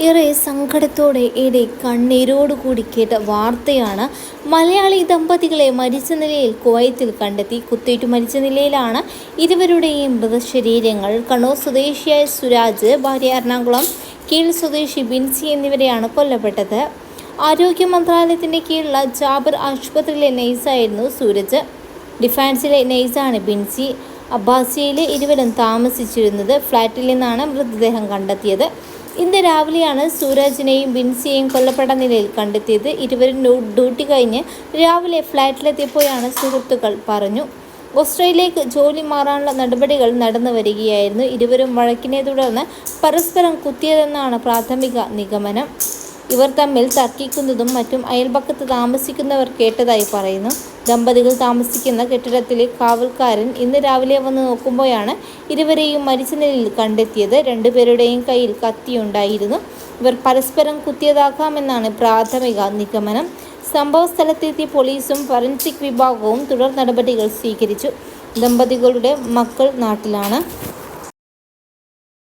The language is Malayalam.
ഏറെ സങ്കടത്തോടെ ഏറെ കണ്ണീരോടുകൂടി കേട്ട വാർത്തയാണ് മലയാളി ദമ്പതികളെ മരിച്ച നിലയിൽ കുവൈത്തിൽ കണ്ടെത്തി. കുത്തേറ്റു മരിച്ച നിലയിലാണ് ഇരുവരുടെയും മൃതശരീരങ്ങൾ. കണ്ണൂർ സ്വദേശിയായ സുരാജ് ഭാര്യ എറണാകുളം കീഴ് സ്വദേശി ബിൻസി എന്നിവരെയാണ് കൊല്ലപ്പെട്ടത്. ആരോഗ്യ മന്ത്രാലയത്തിന്റെ കീഴിലുള്ള ജാബർ ആശുപത്രിയിലെ നൈസായിരുന്നു സൂരജ്. ഡിഫാൻസിലെ നൈസാണ് ബിൻസി. അബ്ബാസിയയിലെ ഇരുവരും താമസിച്ചിരുന്നത് ഫ്ലാറ്റിൽ നിന്നാണ് മൃതദേഹം കണ്ടെത്തിയത്. ഇന്ന് രാവിലെയാണ് സൂരജിനെയും ബിൻസിയെയും കൊല്ലപ്പെട്ട നിലയിൽ കണ്ടെത്തിയത്. ഇരുവരും ഡ്യൂട്ടി കഴിഞ്ഞ് രാവിലെ ഫ്ലാറ്റിലെത്തിയപ്പോഴാണ് സുഹൃത്തുക്കൾ പറഞ്ഞു. ഓസ്ട്രേലിയയിലേക്ക് ജോലി മാറാനുള്ള നടപടികൾ നടന്നു വരികയായിരുന്നു. ഇരുവരും വഴക്കിനെ തുടർന്ന് പരസ്പരം കുത്തിയതെന്നാണ് പ്രാഥമിക നിഗമനം. ഇവർ തമ്മിൽ തർക്കിക്കുന്നതും മറ്റും അയൽപക്കത്ത് താമസിക്കുന്നവർ കേട്ടതായി പറയുന്നു. ദമ്പതികൾ താമസിക്കുന്ന കെട്ടിടത്തിലെ കാവൽക്കാരൻ ഇന്ന് രാവിലെ വന്ന് നോക്കുമ്പോഴാണ് ഇരുവരെയും മരിച്ച നിലയിൽ കണ്ടെത്തിയത്. രണ്ടുപേരുടെയും കയ്യിൽ കത്തിയുണ്ടായിരുന്നു. ഇവർ പരസ്പരം കുത്തിയതാക്കാമെന്നാണ് പ്രാഥമിക നിഗമനം. സംഭവ സ്ഥലത്തെത്തിയ പോലീസും ഫോറൻസിക് വിഭാഗവും തുടർ നടപടികൾ സ്വീകരിച്ചു. ദമ്പതികളുടെ മക്കൾ നാട്ടിലാണ്.